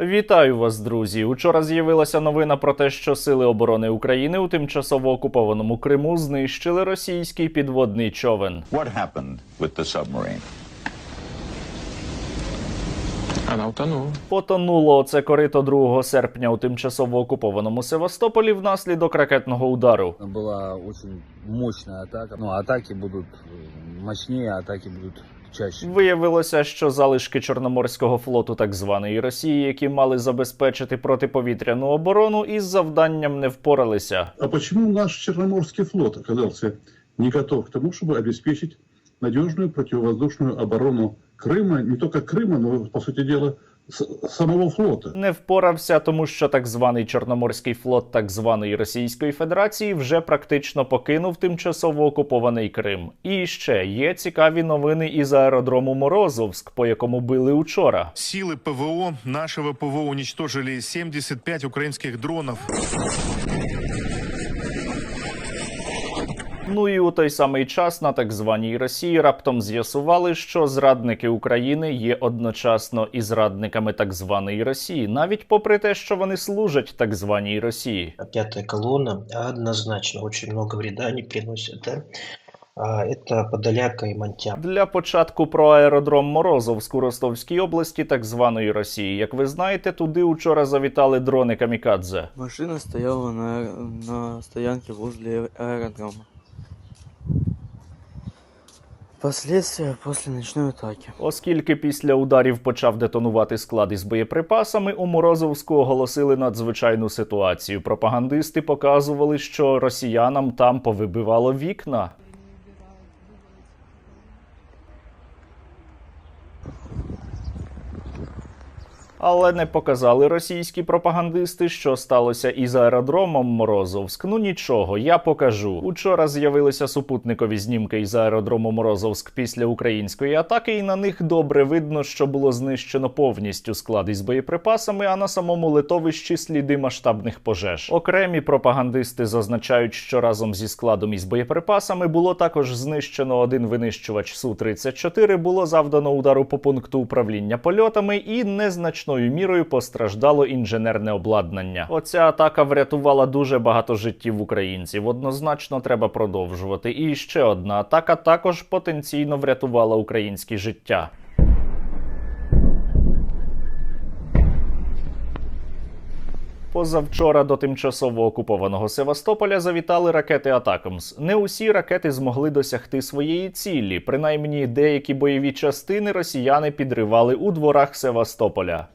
Вітаю вас, друзі. Учора з'явилася новина про те, що сили оборони України у тимчасово окупованому Криму знищили російський підводний човен. What happened with the submarine? Она утонула. Потонуло це корито 2 серпня у тимчасово окупованому Севастополі внаслідок ракетного удару. Была очень мощная атака. Ну, атаки будут э, мощнее, атаки будут чаще. Виявилося, що залишки Чорноморського флоту так званої Росії, які мали забезпечити протиповітряну оборону, із завданням не впоралися. А почему наш Черноморский флот оказался не готов к тому, чтобы обеспечить надежную противовоздушную оборону Крыма, не только Крыма, но, по сути дела, с- самого флота? Не впорався, тому що так званий Чорноморський флот так званої Російської Федерації вже практично покинув тимчасово окупований Крим. І ще є цікаві новини із аеродрому Морозовськ, по якому били учора. Силы ПВО нашего ПВО уничтожили 75 украинских дронов. Ну і у той самий час на так званій Росії раптом з'ясували, що зрадники України є одночасно і зрадниками так званої Росії, навіть попри те, що вони служать так званій Росії. А пятая колонна однозначно очень много вреда не приносит. Да? А, Это Подоляка и Монтян. Для початку про аеродром Морозовськ у Ростовській області так званої Росії. Як ви знаєте, туди учора завітали дрони камікадзе. Машина стояла на, на стоянке возле аэродрома. Последствия після нічної атаки. Оскільки після ударів почав детонувати склад із боєприпасами, у Морозовську оголосили надзвичайну ситуацію. Пропагандисти показували, що росіянам там повибивало вікна. Але не показали російські пропагандисти, що сталося із аеродромом Морозовськ. Ну нічого, я покажу. Учора з'явилися супутникові знімки із аеродрому Морозовськ після української атаки, і на них добре видно, що було знищено повністю склад із боєприпасами, а на самому литовищі сліди масштабних пожеж. Окремі пропагандисти зазначають, що разом зі складом із боєприпасами було також знищено один винищувач су 34 було завдано удару по пункту управління польотами і незначною мірою постраждало інженерне обладнання. Оця атака врятувала дуже багато життів українців. Однозначно треба продовжувати. І ще одна атака також потенційно врятувала українські життя. Позавчора до тимчасово окупованого Севастополя завітали ракети Атакамс. Не усі ракети змогли досягти своєї цілі. Принаймні, деякі бойові частини росіяни підривали у дворах Севастополя.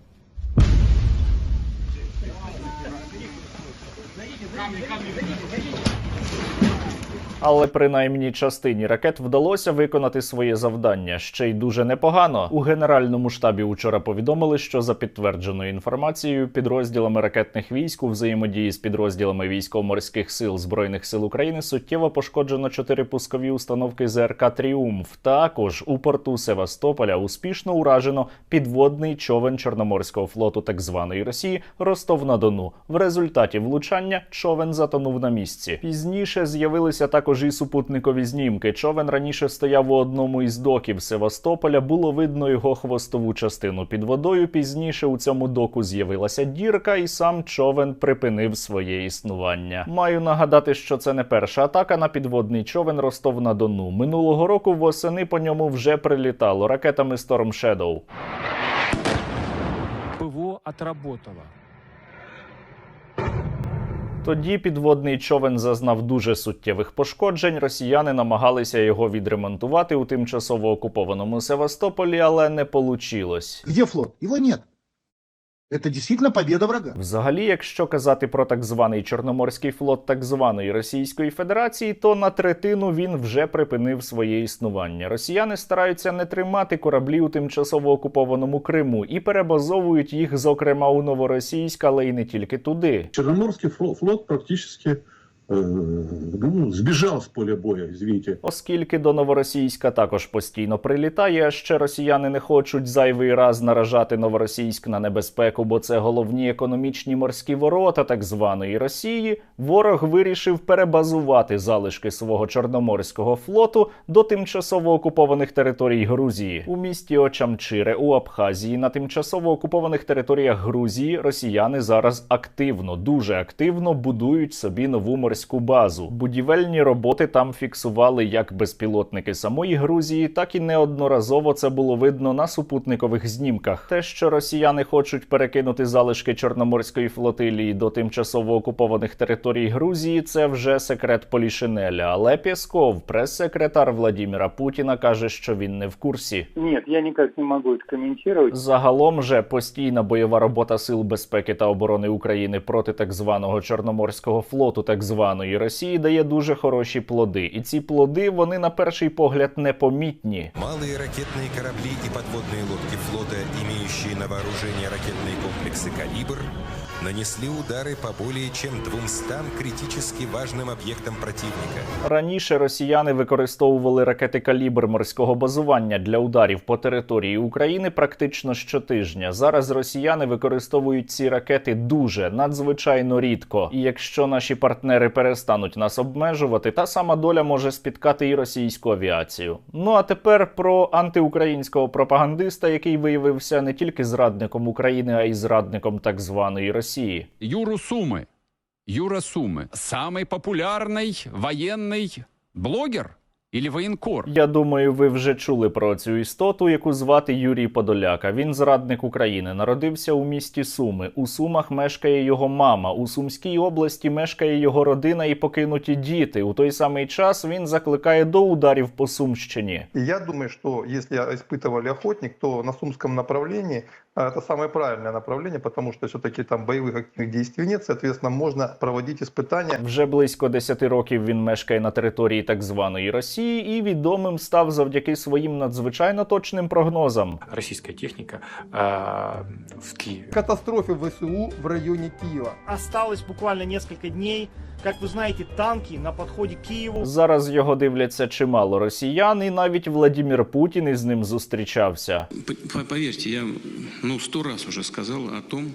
Але принаймні частині ракет вдалося виконати своє завдання ще й дуже непогано. У генеральному штабі учора повідомили, що за підтвердженою інформацією підрозділами ракетних військ у взаємодії з підрозділами військово-морських сил збройних сил України суттєво пошкоджено чотири пускові установки ЗРК Тріумф. Також у порту Севастополя успішно уражено підводний човен Чорноморського флоту так званої Росії Ростов на Дону. В результаті влучання човен затонув на місці. Пізніше з'явилися також і супутникові знімки. Човен раніше стояв у одному із доків Севастополя. Було видно його хвостову частину під водою. Пізніше у цьому доку з'явилася дірка, і сам човен припинив своє існування. Маю нагадати, що це не перша атака на підводний човен Ростов на Дону. Минулого року восени по ньому вже прилітало ракетами Storm Shadow. ПВО отработало. Тоді підводний човен зазнав дуже суттєвих пошкоджень. Росіяни намагалися його відремонтувати у тимчасово окупованому Севастополі, але не получилось. Де флот? Його нет. Это дійсно победа врага. Взагалі, якщо казати про так званий Чорноморський флот так званої Російської Федерації, то на третину він вже припинив своє існування. Росіяни стараються не тримати кораблі у тимчасово окупованому Криму і перебазовують їх, зокрема у Новоросійськ, але й не тільки туди. Чорноморський фло- флот практически э, ну, сбежал с поля боя, извините. Оскільки до Новоросійська також постійно прилітає, ще росіяни не хочуть зайвий раз наражати Новоросійськ на небезпеку, бо це головні економічні морські ворота так званої Росії. Ворог вирішив перебазувати залишки свого чорноморського флоту до тимчасово окупованих територій Грузії у місті Очамчире у Абхазії. На тимчасово окупованих територіях Грузії росіяни зараз активно, дуже активно будують собі нову морську базу. Будівельні роботи там фіксували як безпілотники самої Грузії, так і неодноразово це було видно на супутникових знімках. Те, що росіяни хочуть перекинути залишки Чорноморської флотилії до тимчасово окупованих територій Грузії, це вже секрет Полішинеля. Але Пєсков, прес-секретар Владіміра Путіна, каже, що він не в курсі. Нет, я никак не могу это комментировать. Загалом же постійна бойова робота сил безпеки та оборони України проти так званого Чорноморського флоту так званої Росії дає дуже хороші плоди, і ці плоди вони на перший погляд непомітні. Малые ракетные корабли и подводные лодки флота, имеющие на вооружении ракетные комплексы «Калибр», нанесли удары по более чем 200 критически важным объектам противника. Раніше росіяни використовували ракети калібр морського базування для ударів по території України практично щотижня. Зараз росіяни використовують ці ракети дуже надзвичайно рідко. І якщо наші партнери перестануть нас обмежувати, та сама доля може спіткати і російську авіацію. Ну а тепер про антиукраїнського пропагандиста, який виявився не тільки зрадником України, а й зрадником так званої Росії. Юру Сумы. Юра Сумы. Самый популярный военный блогер или военкор? Я думаю, ви вже чули про цю істоту, яку звати Юрій Подоляка. Він зрадник України. Народився у місті Суми. У Сумах мешкає його мама. У Сумській області мешкає його родина і покинуті діти. У той самий час він закликає до ударів по Сумщині. Я думаю, что если испытывали охотник, то на Сумском направлении а, это самое правильное направление, потому что все-таки там боевых активных действий нет, соответственно, можно проводить испытания. Вже близько 10 років він мешкає на території так званої Росії і відомим став завдяки своїм надзвичайно точним прогнозам. Российская техника э, в Киеве. Катастрофе ВСУ в районе Киева. Осталось буквально несколько дней. Как вы знаете, танки на подходе к Киеву. Зараз його дивляться чимало росіян, і навіть Владімір Путін із ним зустрічався. Поверьте, я ну сто раз уже сказал о том,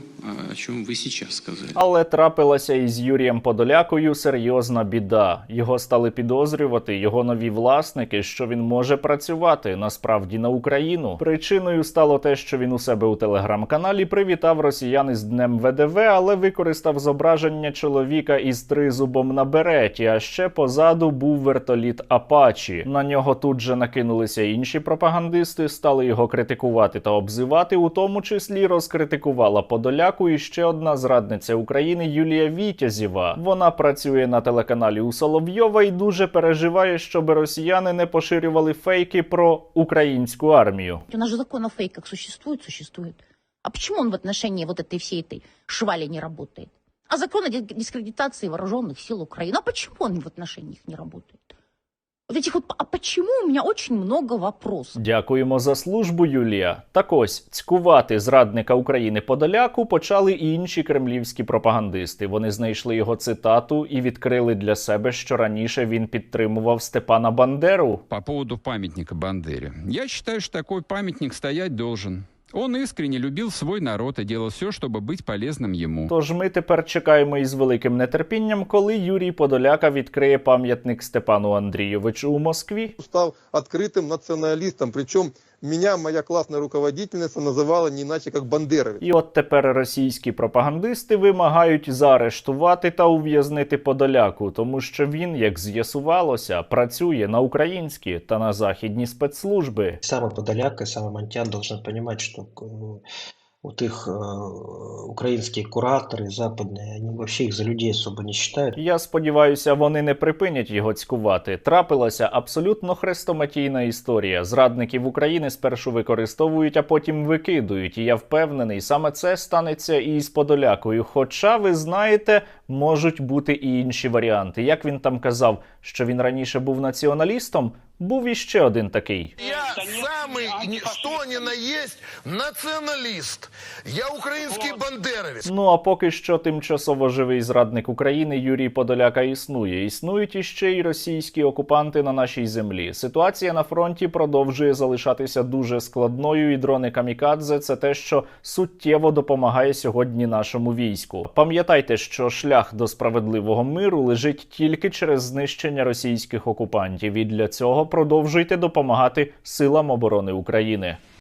о чем вы сейчас сказали. Але трапилася із Юрієм Подолякою серйозна біда. Його стали підозрювати його нові власники, що він може працювати насправді на Україну. Причиною стало те, що він у себе у телеграм-каналі привітав росіян із днем ВДВ, але використав зображення чоловіка із тризубом на береті. А ще позаду був вертоліт Апачі. На нього тут же накинулися інші пропагандисти, стали його критикувати та обзивати. У тому числі розкритикувала Подоляку і ще одна зрадниця України Юлія Вітязєва. Вона працює на телеканалі у Соловйова і дуже переживає, щоб росіяни не поширювали фейки про українську армію. У нас же закон о фейках существует, существует. А почему он в отношении вот этой всей этой швали не работает? А закон о дис- дискредитации вооруженных сил Украины, а почему он в отношении их не работает? Вот этих вот, а почему у меня очень много вопросов? Дякуємо за службу, Юлія. Так ось цькувати зрадника України Подоляку почали і інші кремлівські пропагандисти. Вони знайшли його цитату і відкрили для себе, що раніше він підтримував Степана Бандеру. По поводу памятника Бандере. Я считаю, что такой памятник стоять должен. Он искренне любил свой народ и делал все, чтобы быть полезным ему. Тож ми тепер чекаємо із великим нетерпінням, коли Юрій Подоляка відкриє пам'ятник Степану Андрійовичу у Москві. Стал открытым националистом, причем меня моя классная руководительница называла не иначе, как Бандеровец. І от тепер російські пропагандисти вимагають заарештувати та ув'язнити Подоляку, тому що він, як з'ясувалося, працює на українські та на західні спецслужби. Сам и Подоляк, и сам и Монтян должны понимать, что э, вот их э, украинские кураторы западные, они вообще их за людей особо не считают. Я сподіваюся, вони не припинять його цькувати. Трапилася абсолютно хрестоматійна історія. Зрадників України спершу використовують, а потім викидують. І я впевнений, саме це станеться і з Подолякою. Хоча ви знаєте, можуть бути і інші варіанти. Як він там казав, що він раніше був націоналістом, був іще один такий. Я самый, ни- что ни на есть, националист. Я украинский бандеровец. Ну а поки що тимчасово живий зрадник України Юрій Подоляка існує. Існують іще й російські окупанти на нашій землі. Ситуація на фронті продовжує залишатися дуже складною, і дрони камікадзе це те, що суттєво допомагає сьогодні нашому війську. Пам'ятайте, що шлях до справедливого миру лежить тільки через знищення російських окупантів, і для цього продовжуйте допомагати силам оборони України.